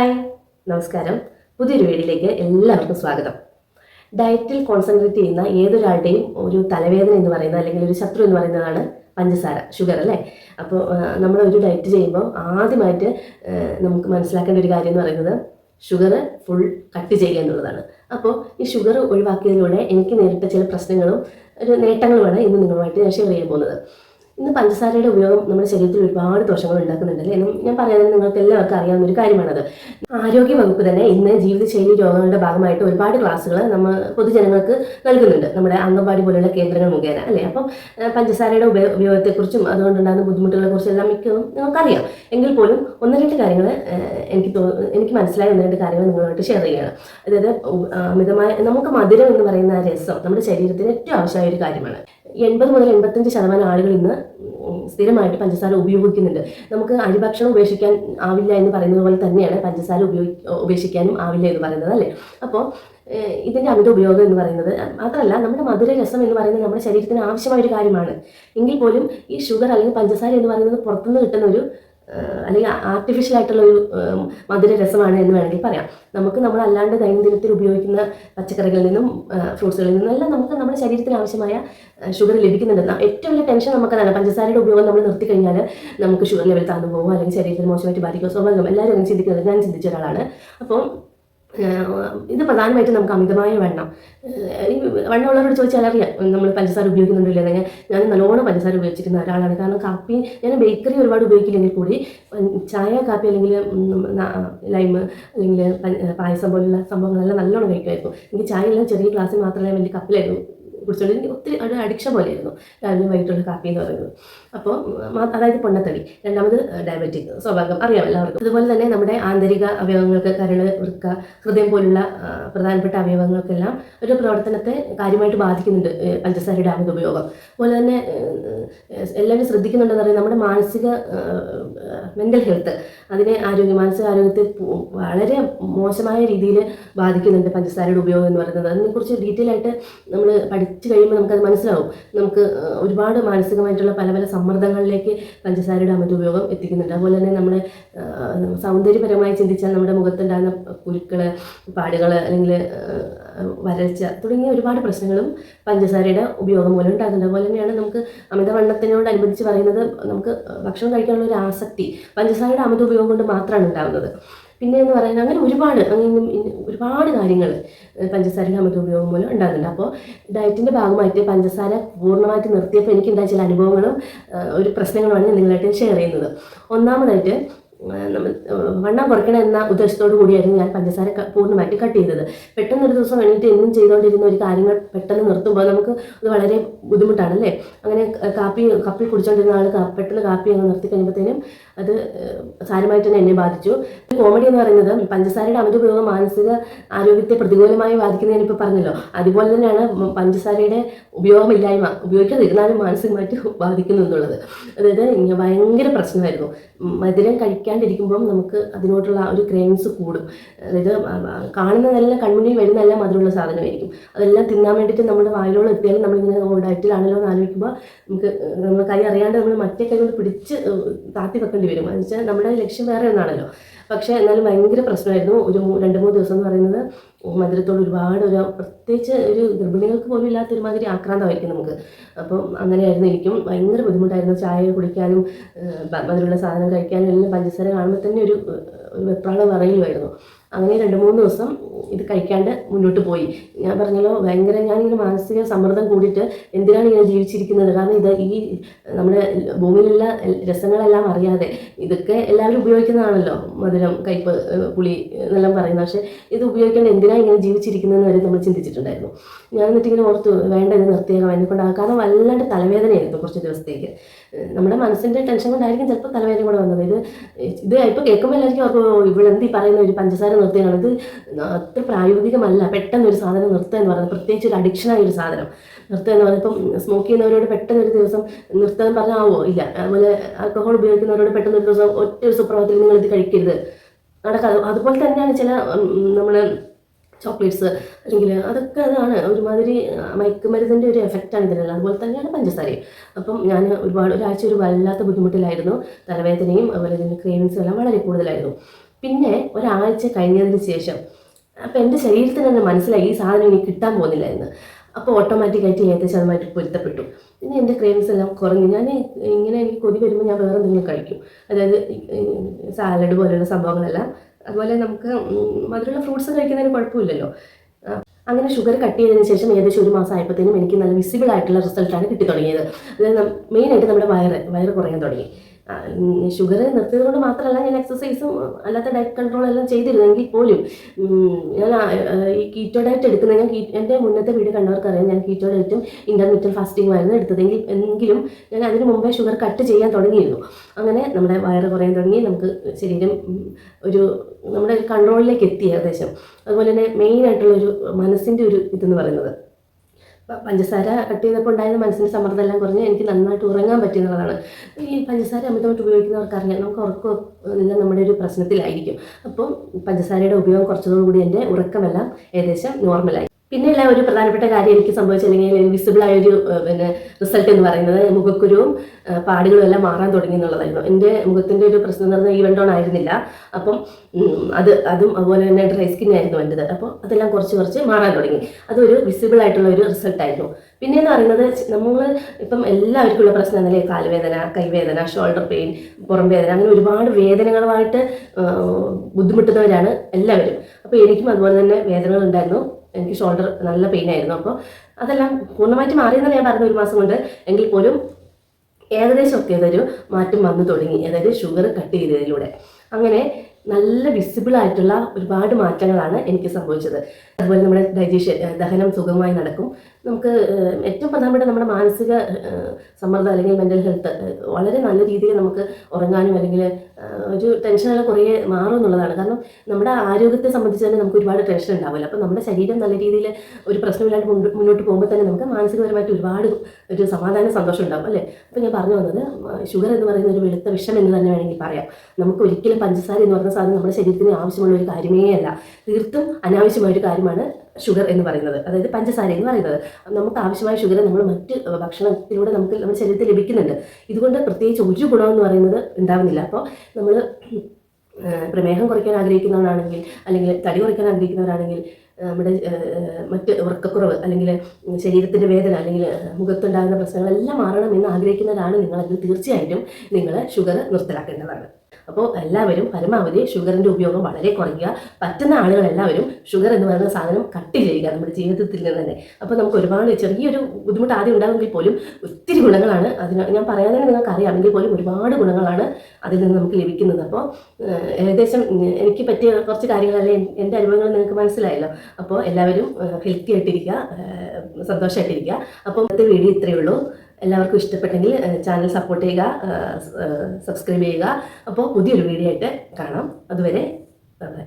Hi നമസ്കാരം. പുതിയൊരു വീഡിയോയിലേക്ക് എല്ലാവർക്കും സ്വാഗതം. ഡയറ്റിൽ കോൺസെൻട്രേറ്റ് ചെയ്യുന്ന ഏതൊരാളുടെയും ഒരു തലവേദന എന്ന് പറയുന്നത് അല്ലെങ്കിൽ ഒരു ശത്രു എന്ന് പറയുന്നതാണ് പഞ്ചസാര ഷുഗർ അല്ലേ? അപ്പോൾ നമ്മൾ ഒരു ഡയറ്റ് ചെയ്യുമ്പോൾ ആദ്യമായിട്ട് നമുക്ക് മനസ്സിലാക്കേണ്ട ഒരു കാര്യം എന്ന് പറയുന്നത് ഷുഗർ ഫുൾ കട്ട് ചെയ്യുക എന്നുള്ളതാണ്. അപ്പോൾ ഈ ഷുഗർ ഒഴിവാക്കിയതിലൂടെ എനിക്ക് നേരിട്ട ചില പ്രശ്നങ്ങളും ഒരു നേട്ടങ്ങളുമാണ് ഇന്ന് നിങ്ങളുമായിട്ട് ഞാൻ ഷെയർ ചെയ്യാൻ പോകുന്നത്. ഇന്ന് പഞ്ചസാരയുടെ ഉപയോഗം നമ്മുടെ ശരീരത്തിൽ ഒരുപാട് ദോഷങ്ങൾ ഉണ്ടാക്കുന്നുണ്ട് അല്ലേ? എന്നും ഞാൻ പറയാൻ നിങ്ങൾക്ക് എല്ലാവർക്കും അറിയാവുന്ന ഒരു കാര്യമാണത്. ആരോഗ്യ വകുപ്പ് തന്നെ ഇന്ന് ജീവിതശൈലി രോഗങ്ങളുടെ ഭാഗമായിട്ട് ഒരുപാട് ക്ലാസ്സുകൾ നമ്മൾ പൊതുജനങ്ങൾക്ക് നൽകുന്നുണ്ട്. നമ്മുടെ അംഗൻവാടി പോലുള്ള കേന്ദ്രങ്ങൾ മുഖേന അല്ലേ? അപ്പം പഞ്ചസാരയുടെ ഉപയോഗ ഉപയോഗത്തെക്കുറിച്ചും അതുകൊണ്ടുണ്ടാകുന്ന ബുദ്ധിമുട്ടുകളെ കുറിച്ചും എല്ലാം മിക്കതും നിങ്ങൾക്കറിയാം. എങ്കിൽ പോലും ഒന്ന് രണ്ട് കാര്യങ്ങൾ എനിക്ക് എനിക്ക് മനസ്സിലായ ഒന്ന് രണ്ട് കാര്യങ്ങൾ നിങ്ങളുമായിട്ട് ഷെയർ ചെയ്യുകയാണ്. അതായത് അമിതമായ നമുക്ക് മധുരം എന്ന് പറയുന്ന രസം നമ്മുടെ ശരീരത്തിന് ഏറ്റവും ആവശ്യമായ ഒരു കാര്യമാണ്. എൺപത് മുതൽ എൺപത്തഞ്ച് ശതമാനം ആളുകൾ ഇന്ന് സ്ഥിരമായിട്ട് പഞ്ചസാര ഉപയോഗിക്കുന്നുണ്ട്. നമുക്ക് അരിഭക്ഷണം ഉപേക്ഷിക്കാൻ ആവില്ല എന്ന് പറയുന്നത് പോലെ തന്നെയാണ് പഞ്ചസാര ഉപയോഗി ഉപേക്ഷിക്കാനും ആവില്ല എന്ന് പറയുന്നത് അല്ലേ? അപ്പോൾ ഇതിന്റെ അമിത ഉപയോഗം എന്ന് പറയുന്നത് മാത്രമല്ല നമ്മുടെ മധുര രസം എന്ന് പറയുന്നത് നമ്മുടെ ശരീരത്തിന് ആവശ്യമായ ഒരു കാര്യമാണ്. എങ്കിൽ പോലും ഈ ഷുഗർ അല്ലെങ്കിൽ പഞ്ചസാര എന്ന് പറയുന്നത് പുറത്തുനിന്ന് കിട്ടുന്ന ഒരു അല്ലെങ്കിൽ ആർട്ടിഫിഷ്യൽ ആയിട്ടുള്ള ഒരു മധുര രസമാണ് എന്ന് വേണമെങ്കിൽ പറയാം. നമുക്ക് നമ്മൾ അല്ലാണ്ട് ദൈനംദിനത്തിൽ ഉപയോഗിക്കുന്ന പച്ചക്കറികളിൽ നിന്നും ഫ്രൂട്ട്സുകളിൽ നിന്നും എല്ലാം നമുക്ക് നമ്മുടെ ശരീരത്തിന് ആവശ്യമായ ഷുഗർ ലഭിക്കുന്നുണ്ടെന്ന് ഏറ്റവും വലിയ ടെൻഷൻ നമുക്കതാണ്. പഞ്ചസാരയുടെ ഉപയോഗം നമ്മൾ നിർത്തി കഴിഞ്ഞാൽ നമുക്ക് ഷുഗർ ലെവൽ താന്നു പോകും. അല്ലെങ്കിൽ ശരീരത്തിന് മോശമായിട്ട് ബാധിക്കുമോ സ്വാഭാവികം. എല്ലാവരും അങ്ങനെ ചിന്തിക്കുന്നത്. ഞാൻ ചിന്തിച്ച ഒരാളാണ്. അപ്പോൾ ഇത് പ്രധാനമായിട്ടും നമുക്ക് അമിതമായ വണ്ണം. വണ്ണമുള്ളവരോട് ചോദിച്ചാൽ അറിയാം നമ്മൾ പഞ്ചസാര ഉപയോഗിക്കുന്നുണ്ടല്ലോ അല്ലെങ്കിൽ ഞാൻ നല്ലോണം പഞ്ചസാര ഉപയോഗിച്ചിരുന്ന ഒരാളാണ്. കാരണം കാപ്പി ഞാൻ ബേക്കറി ഒരുപാട് ഉപയോഗിക്കില്ലെങ്കിൽ കൂടി ചായ കാപ്പി അല്ലെങ്കിൽ ലൈമ് അല്ലെങ്കിൽ പായസം പോലുള്ള സംഭവങ്ങളെല്ലാം നല്ലോണം കഴിക്കുമായിരുന്നു. എനിക്ക് ചായ എല്ലാം ചെറിയ ഗ്ലാസ്സിൽ മാത്രമേ വലിയ കപ്പിലായിരുന്നു കുടിച്ചോണ്ട് എനിക്ക് ഒത്തിരി ഒരു അഡിക്ഷൻ പോലെയായിരുന്നു. രാവിലെ വൈകിട്ടുള്ള കാപ്പി എന്ന് പറയുന്നത്. അപ്പോൾ അതായത് പൊണ്ണത്തടി. രണ്ടാമത് ഡയബറ്റിക് സ്വാഭാവികം അറിയാം എല്ലാവർക്കും. അതുപോലെ തന്നെ നമ്മുടെ ആന്തരിക അവയവങ്ങൾക്ക് കരൾ വൃക്ക ഹൃദയം പോലുള്ള പ്രധാനപ്പെട്ട അവയവങ്ങൾക്കെല്ലാം ഒരു പ്രവർത്തനത്തെ കാര്യമായിട്ട് ബാധിക്കുന്നുണ്ട് പഞ്ചസാരയുടെ അമിത ഉപയോഗം. അതുപോലെ തന്നെ എല്ലാവരും ശ്രദ്ധിക്കുന്നുണ്ടെന്ന് പറയുന്നത് നമ്മുടെ മാനസിക മെന്റൽ ഹെൽത്ത് അതിനെ ആരോഗ്യ മാനസിക ആരോഗ്യത്തെ വളരെ മോശമായ രീതിയിൽ ബാധിക്കുന്നുണ്ട് പഞ്ചസാരയുടെ ഉപയോഗം എന്ന് പറയുന്നത്. അതിനെക്കുറിച്ച് ഡീറ്റെയിൽ ആയിട്ട് നമ്മൾ പഠിച്ചു കഴിയുമ്പോൾ നമുക്കത് മനസ്സിലാവും. നമുക്ക് ഒരുപാട് മാനസികമായിട്ടുള്ള പല പല സമ്മർദ്ദങ്ങളിലേക്ക് പഞ്ചസാരയുടെ അമിത ഉപയോഗം എത്തിക്കുന്നുണ്ട്. അതുപോലെ തന്നെ നമ്മുടെ സൗന്ദര്യപരമായി ചിന്തിച്ചാൽ നമ്മുടെ മുഖത്തുണ്ടാകുന്ന കുരുക്കൾ പാടുകൾ അല്ലെങ്കിൽ വരൾച്ച തുടങ്ങിയ ഒരുപാട് പ്രശ്നങ്ങളും പഞ്ചസാരയുടെ ഉപയോഗം മൂലം ഉണ്ടാകുന്നുണ്ട്. അതുപോലെ തന്നെയാണ് നമുക്ക് അമിതവണ്ണത്തിനോടനുബന്ധിച്ച് പറയുന്നത് നമുക്ക് ഭക്ഷണം കഴിക്കാനുള്ള ഒരു ആസക്തി പഞ്ചസാരയുടെ അമിത ഉപയോഗം കൊണ്ട് മാത്രമാണ് ഉണ്ടാകുന്നത്. പിന്നെ എന്ന് പറയുന്നത് അങ്ങനെ ഒരുപാട് ഒരുപാട് കാര്യങ്ങൾ പഞ്ചസാരയുടെ അമിത ഉപയോഗം മൂലം ഉണ്ടാകുന്നുണ്ട്. അപ്പോൾ ഡയറ്റിന്റെ ഭാഗമായിട്ട് പഞ്ചസാര പൂർണമായിട്ട് നിർത്തിയപ്പോൾ എനിക്ക് എനിക്കുണ്ടായ ചില അനുഭവങ്ങളും ഒരു പ്രശ്നങ്ങളുമാണ് നിങ്ങളായിട്ട് ഷെയർ ചെയ്യുന്നത്. ഒന്നാമതായിട്ട് വണ്ണം കുറയ്ക്കണം എന്ന ഉദ്ദേശത്തോടു കൂടിയായിരുന്നു ഞാൻ പഞ്ചസാര പൂർണമായിട്ട് കട്ട് ചെയ്തത്. പെട്ടെന്ന് ഒരു ദിവസം എണീറ്റ് എന്നും ചെയ്തുകൊണ്ടിരുന്ന ഒരു കാര്യങ്ങൾ പെട്ടെന്ന് നിർത്തുമ്പോൾ നമുക്ക് അത് വളരെ ബുദ്ധിമുട്ടാണ് അല്ലേ അങ്ങനെ കാപ്പി കപ്പി കുടിച്ചുകൊണ്ടിരുന്ന ആൾ പെട്ടെന്ന് കാപ്പി അങ്ങ് നിർത്തി കഴിയുമ്പോഴത്തേനും അത് സാരമായിട്ട് തന്നെ എന്നെ ബാധിച്ചു. കോമഡി എന്ന് പറയുന്നത് പഞ്ചസാരയുടെ അമിത ഉപയോഗം മാനസിക ആരോഗ്യത്തെ പ്രതികൂലമായി ബാധിക്കുന്ന ഞാനിപ്പോൾ പറഞ്ഞല്ലോ. അതുപോലെ തന്നെയാണ് പഞ്ചസാരയുടെ ഉപയോഗമില്ലായ്മ ഉപയോഗിക്കാതിരുന്നാലും മാനസികമായിട്ട് ബാധിക്കുന്നു എന്നുള്ളത്. അതായത് ഭയങ്കര പ്രശ്നമായിരുന്നു. മധുരം മധുരം കഴിക്കാണ്ടിരിക്കുമ്പം നമുക്ക് അതിനോടുള്ള ഒരു ക്രേവിങ്സ് കൂടും. അതായത് കാണുന്നതെല്ലാം കൺമുന്നിൽ വരുന്നതെല്ലാം മധുരമുള്ള സാധനമായിരിക്കും. അതെല്ലാം തിന്നാൻ വേണ്ടിയിട്ട് നമ്മുടെ വായിലോളം എത്തിയാലും നമ്മളിങ്ങനെ ഓ ഡയറ്റിലാണല്ലോ എന്ന് ആലോചിക്കുമ്പോൾ നമുക്ക് നമ്മൾ കൈ അറിയാണ്ട് നമ്മൾ മറ്റേ കൈ കൊണ്ട് പിടിച്ച് താത്തി വെക്കേണ്ടി വരും. എന്ന് വെച്ചാൽ നമ്മുടെ ലക്ഷ്യം വേറെ ഒന്നാണല്ലോ. പക്ഷേ എന്നാലും ഭയങ്കര പ്രശ്നമായിരുന്നു. ഒരു രണ്ട് മൂന്ന് ദിവസം എന്ന് പറയുന്നത് മധുരത്തോട് ഒരുപാട് ഒരു പ്രത്യേകിച്ച് ഒരു ഗർഭിണികൾക്ക് പോലും ഇല്ലാത്ത ഒരുമാതിരി ആക്രാന്തമായിരിക്കും നമുക്ക്. അപ്പം അങ്ങനെയായിരുന്നു എനിക്കും ഭയങ്കര ബുദ്ധിമുട്ടായിരുന്നു ചായ കുടിക്കാനും മധുരമുള്ള സാധനം കഴിക്കാനും എല്ലാം പഞ്ചസാര കാണുമ്പോൾ തന്നെ ഒരു വെപ്രാളം പറയലുമായിരുന്നു അങ്ങനെ രണ്ട് മൂന്ന് ദിവസം ഇത് കഴിക്കാണ്ട് മുന്നോട്ട് പോയി. ഞാൻ പറഞ്ഞല്ലോ ഭയങ്കര ഞാനിങ്ങനെ മാനസിക സമ്മർദ്ദം കൂടിയിട്ട് എന്തിനാണ് ഇങ്ങനെ ജീവിച്ചിരിക്കുന്നത്? കാരണം ഇത് ഈ നമ്മുടെ ഭൂമിയിലുള്ള രസങ്ങളെല്ലാം അറിയാതെ ഇതൊക്കെ എല്ലാവരും ഉപയോഗിക്കുന്നതാണല്ലോ മധുരം കയ്പ് പുളി എന്നെല്ലാം പറയുന്നത്. പക്ഷേ ഇത് ഉപയോഗിക്കേണ്ട എന്തിനാണ് ഇങ്ങനെ ജീവിച്ചിരിക്കുന്നതെന്ന് വരെ നമ്മൾ ചിന്തിച്ചിട്ടുണ്ടായിരുന്നു. ഞാൻ എന്നിട്ട് ഇങ്ങനെ ഓർത്തു വേണ്ട ഇത് നിർത്തിയേക്കാം. എന്നെ കൊണ്ടാകും കാരണം വല്ലാണ്ട് തലവേദനയായിരുന്നു. കുറച്ച് ദിവസത്തേക്ക്. നമ്മുടെ മനസ്സിന്റെ ടെൻഷൻ കൊണ്ടായിരിക്കും ചിലപ്പോൾ തലവേദന കൂടെ വന്നത്. ഇത് ഇത് ഇപ്പോൾ കേൾക്കുമ്പോൾ എല്ലാവർക്കും അപ്പോൾ ഇവളെന്തി പറയുന്ന ഒരു പഞ്ചസാര നിർത്തിയാണ് ഇത് അത്ര പ്രായോഗികമല്ല. പെട്ടെന്ന് ഒരു സാധനം നിർത്തുക എന്ന് പറയുന്നത്. പ്രത്യേകിച്ച് ഒരു അഡിക്ഷനായ ഒരു സാധനം നിർത്തുക എന്ന് പറയുന്നത്. ഇപ്പം സ്മോക്ക് ചെയ്യുന്നവരോട് പെട്ടെന്ന് ഒരു ദിവസം നിർത്താൻ പറഞ്ഞാൽ ആവോ ഇല്ല. അതുപോലെ ആൽക്കഹോൾ ഉപയോഗിക്കുന്നവരോട് പെട്ടെന്ന് ഒരു ദിവസം ഒറ്റ ഒരു സുപ്രഭാതത്തിൽ നിങ്ങൾ ഇത് കഴിക്കരുത്. നടക്കാതെ. അതുപോലെ തന്നെയാണ് ചില നമ്മൾ ചോക്ലേറ്റ്സ് അല്ലെങ്കിൽ അതൊക്കെ അതാണ് ഒരുമാതിരി മയക്കുമരുന്നിന്റെ ഒരു എഫക്റ്റാണ് ഇതിനുള്ള. അതുപോലെ തന്നെയാണ് പഞ്ചസാരയും. അപ്പം ഞാൻ ഒരുപാട് ഒരാഴ്ച ഒരു വല്ലാത്ത ബുദ്ധിമുട്ടിലായിരുന്നു. തലവേദനയും അതുപോലെ തന്നെ ക്രേവിങ്സും എല്ലാം വളരെ കൂടുതലായിരുന്നു. പിന്നെ ഒരാഴ്ച കഴിഞ്ഞതിന് ശേഷം അപ്പം എന്റെ ശരീരത്തിന് തന്നെ മനസ്സിലായി ഈ സാധനം എനിക്ക് കിട്ടാൻ പോകുന്നില്ല എന്ന്. അപ്പോൾ ഓട്ടോമാറ്റിക്കായിട്ട് ഏകദേശം അതുമായിട്ട് പൊരുത്തപ്പെട്ടു. പിന്നെ എന്റെ ക്രീംസ് എല്ലാം കുറഞ്ഞു. ഞാൻ ഇങ്ങനെ എനിക്ക് കൊതി വരുമ്പോൾ ഞാൻ വേറെ എന്തെങ്കിലും കഴിക്കും. അതായത് സാലഡ് പോലെയുള്ള സംഭവങ്ങളെല്ലാം അതുപോലെ നമുക്ക് മധുരമുള്ള ഫ്രൂട്ട്സ് കഴിക്കുന്നതിന് കുഴപ്പമില്ലല്ലോ. അങ്ങനെ ഷുഗർ കട്ട് ചെയ്തതിന് ശേഷം ഏകദേശം ഒരു മാസം ആയപ്പോഴത്തേനും എനിക്ക് നല്ല വിസിബിൾ ആയിട്ടുള്ള റിസൾട്ടാണ് കിട്ടി തുടങ്ങിയത്. അതായത് മെയിനായിട്ട് നമ്മുടെ വയറ് വയറ് കുറയാൻ തുടങ്ങി. ഷുഗർ നിർത്തിയത് കൊണ്ട് മാത്രമല്ല ഞാൻ എക്സസൈസും അല്ലാത്ത ഡയറ്റ് കൺട്രോൾ എല്ലാം ചെയ്തിരുന്നെങ്കിൽ പോലും ഞാൻ ഈ കീറ്റോ ഡയറ്റ് എടുക്കുന്ന ഞാൻ എന്റെ മുന്നത്തെ വീട് കണ്ടവർക്കറിയാം ഞാൻ കീറ്റോ ഡയറ്റും ഇന്റർമീഡിയറ്റ് ഫാസ്റ്റിംഗ് ആയിരുന്നു എടുത്തതെങ്കിൽ എങ്കിലും ഞാൻ അതിന് മുമ്പേ ഷുഗർ കട്ട് ചെയ്യാൻ തുടങ്ങിയിരുന്നു. അങ്ങനെ നമ്മുടെ വയറ് കുറയാൻ തുടങ്ങി നമുക്ക് ശരീരം ഒരു നമ്മുടെ കൺട്രോളിലേക്ക് എത്തി ഏകദേശം. അതുപോലെ തന്നെ മെയിനായിട്ടുള്ള ഒരു മനസ്സിന്റെ ഒരു ഇതെന്ന് പറയുന്നത്. പഞ്ചസാര കട്ട് ചെയ്തപ്പോൾ ഉണ്ടായിരുന്ന മനസ്സിന്റെ സമ്മർദ്ദം എല്ലാം കുറഞ്ഞ് എനിക്ക് നന്നായിട്ട് ഉറങ്ങാൻ പറ്റുന്നതാണ്. ഈ പഞ്ചസാര അമിതമായിട്ട് ഉപയോഗിക്കുന്നവർക്കറിയാം. നമുക്ക് ഉറക്കം എല്ലാം നമ്മുടെ ഒരു പ്രശ്നത്തിലായിരിക്കും. അപ്പം പഞ്ചസാരയുടെ ഉപയോഗം കുറച്ചതോടുകൂടി എന്റെ ഉറക്കമെല്ലാം ഏകദേശം നോർമലായി പിന്നെയുള്ള ഒരു പ്രധാനപ്പെട്ട കാര്യം എനിക്ക് സംഭവിച്ചില്ലെങ്കിൽ വിസിബിൾ ആയ ഒരു പിന്നെ റിസൾട്ട് എന്ന് പറയുന്നത് മുഖക്കുരുവും പാടുകളും എല്ലാം മാറാൻ തുടങ്ങി എന്നുള്ളതായിരുന്നു. എന്റെ മുഖത്തിന്റെ ഒരു പ്രശ്നം എന്ന് പറഞ്ഞാൽ ഈവൻ ഡോൺ ആയിരുന്നില്ല. അപ്പം അത് അതും അതുപോലെ തന്നെ ഡ്രൈ സ്കിൻ ആയിരുന്നു എന്റെത്. അപ്പോൾ അതെല്ലാം കുറച്ച് കുറച്ച് മാറാൻ തുടങ്ങി. അതൊരു വിസിബിൾ ആയിട്ടുള്ള ഒരു റിസൾട്ട് ആയിരുന്നു. പിന്നെ എന്ന് പറയുന്നത് നമ്മൾ ഇപ്പം എല്ലാവർക്കും ഉള്ള പ്രശ്നം എന്നല്ലേ കാൽവേദന കൈവേദന ഷോൾഡർ പെയിൻ പുറം വേദന അങ്ങനെ ഒരുപാട് വേദനകളുമായിട്ട് ബുദ്ധിമുട്ടുന്നവരാണ് എല്ലാവരും. അപ്പോൾ എനിക്കും അതുപോലെ തന്നെ വേദനകൾ ഉണ്ടായിരുന്നു എനിക്ക് ഷോൾഡർ നല്ല പെയിൻ ആയിരുന്നു. അപ്പോൾ അതെല്ലാം പൂർണമായിട്ട് മാറിയെന്നാണ് ഞാൻ പറഞ്ഞ ഒരു മാസം കൊണ്ട്. എങ്കിൽ പോലും ഏകദേശം ഒക്കെ അതൊരു മാറ്റം വന്നു തുടങ്ങി. അതായത് ഷുഗർ കട്ട് ചെയ്തതിലൂടെ. അങ്ങനെ നല്ല വിസിബിൾ ആയിട്ടുള്ള ഒരുപാട് മാറ്റങ്ങളാണ് എനിക്ക് സംഭവിച്ചത്. അതുപോലെ നമ്മുടെ ഡൈജഷൻ ദഹനം സുഗമമായി നടക്കും. നമുക്ക് ഏറ്റവും പ്രധാനപ്പെട്ട നമ്മുടെ മാനസിക സമ്മർദ്ദം അല്ലെങ്കിൽ മെന്റൽ ഹെൽത്ത് വളരെ നല്ല രീതിയിൽ നമുക്ക് ഉറങ്ങാനും അല്ലെങ്കിൽ ഒരു ടെൻഷനുകൾ കുറേ മാറും എന്നുള്ളതാണ്. കാരണം നമ്മുടെ ആരോഗ്യത്തെ സംബന്ധിച്ച് തന്നെ നമുക്ക് ഒരുപാട് ടെൻഷൻ ഉണ്ടാവില്ല അപ്പോൾ നമ്മുടെ ശരീരം നല്ല രീതിയിൽ ഒരു പ്രശ്നമില്ലാണ്ട് മുന്നോട്ട് പോകുമ്പോൾ തന്നെ നമുക്ക് മാനസികപരമായിട്ട് ഒരുപാട് ഒരു സമാധാന സന്തോഷം ഉണ്ടാവും അല്ലേ? അപ്പോൾ ഞാൻ പറഞ്ഞു വന്നത് ഷുഗർ എന്ന് പറയുന്ന ഒരു വെളുത്ത വിഷം എന്ന് തന്നെ വേണമെങ്കിൽ പറയാം. നമുക്ക് ഒരിക്കലും പഞ്ചസാര എന്ന് പറയുന്ന സാധനം നമ്മുടെ ശരീരത്തിന് ആവശ്യമുള്ള ഒരു കാര്യമേ അല്ല. തീർത്തും അനാവശ്യമായ ഒരു കാര്യമാണ് ഷുഗർ എന്ന് പറയുന്നത്. അതായത് പഞ്ചസാര എന്ന് പറയുന്നത്. നമുക്ക് ആവശ്യമായ ഷുഗർ നമ്മൾ മറ്റ് ഭക്ഷണത്തിലൂടെ നമുക്ക് നമ്മുടെ ശരീരത്തിൽ ലഭിക്കുന്നുണ്ട്. ഇതുകൊണ്ട് പ്രത്യേകിച്ച് ഒരു ഗുണം എന്ന് പറയുന്നത് ഉണ്ടാവുന്നില്ല. അപ്പോൾ നമ്മൾ പ്രമേഹം കുറയ്ക്കാൻ ആഗ്രഹിക്കുന്നവരാണെങ്കിൽ അല്ലെങ്കിൽ തടി കുറയ്ക്കാൻ ആഗ്രഹിക്കുന്നവരാണെങ്കിൽ നമ്മുടെ മറ്റ് ഉറക്കക്കുറവ് അല്ലെങ്കിൽ ശരീരത്തിന്റെ വേദന അല്ലെങ്കിൽ മുഖത്തുണ്ടാകുന്ന പ്രശ്നങ്ങളെല്ലാം മാറണം എന്ന് ആഗ്രഹിക്കുന്നവരാണ് നിങ്ങളെങ്കിൽ തീർച്ചയായിട്ടും നിങ്ങൾ ഷുഗർ നിർത്തലാക്കേണ്ടതാണ്. അപ്പോൾ എല്ലാവരും പരമാവധി ഷുഗറിന്റെ ഉപയോഗം വളരെ കുറയ്ക്കുക. പറ്റുന്ന ആളുകൾ എല്ലാവരും ഷുഗർ എന്ന് പറയുന്ന സാധനം കട്ട് ചെയ്യുക നമ്മുടെ ജീവിതത്തിൽ നിന്ന് തന്നെ. അപ്പോൾ നമുക്ക് ഒരുപാട് ചെറിയൊരു ബുദ്ധിമുട്ട് ആദ്യം ഉണ്ടാകുമെങ്കിൽ പോലും ഒത്തിരി ഗുണങ്ങളാണ് അതിന് ഞാൻ പറയാൻ തന്നെ നിങ്ങൾക്ക് അറിയാമെങ്കിൽ പോലും ഒരുപാട് ഗുണങ്ങളാണ് അതിൽ നിന്ന് നമുക്ക് ലഭിക്കുന്നത്. അപ്പോൾ ഏകദേശം എനിക്ക് പറ്റിയ കുറച്ച് കാര്യങ്ങളല്ലേ എൻ- എന്റെ അനുഭവങ്ങൾ നിങ്ങൾക്ക് മനസ്സിലായല്ലോ. അപ്പോൾ എല്ലാവരും ഹെൽത്തി ആയിട്ടിരിക്കുക സന്തോഷമായിട്ടിരിക്കുക അപ്പോൾ ഇന്നത്തെ വീഡിയോ ഇത്രയേ ഉള്ളൂ. എല്ലാവർക്കും ഇഷ്ടപ്പെട്ടെങ്കിൽ ചാനൽ സപ്പോർട്ട് ചെയ്യുക സബ്സ്ക്രൈബ് ചെയ്യുക. അപ്പോൾ പുതിയൊരു വീഡിയോ ആയിട്ട് കാണാം. അതുവരെ ബൈ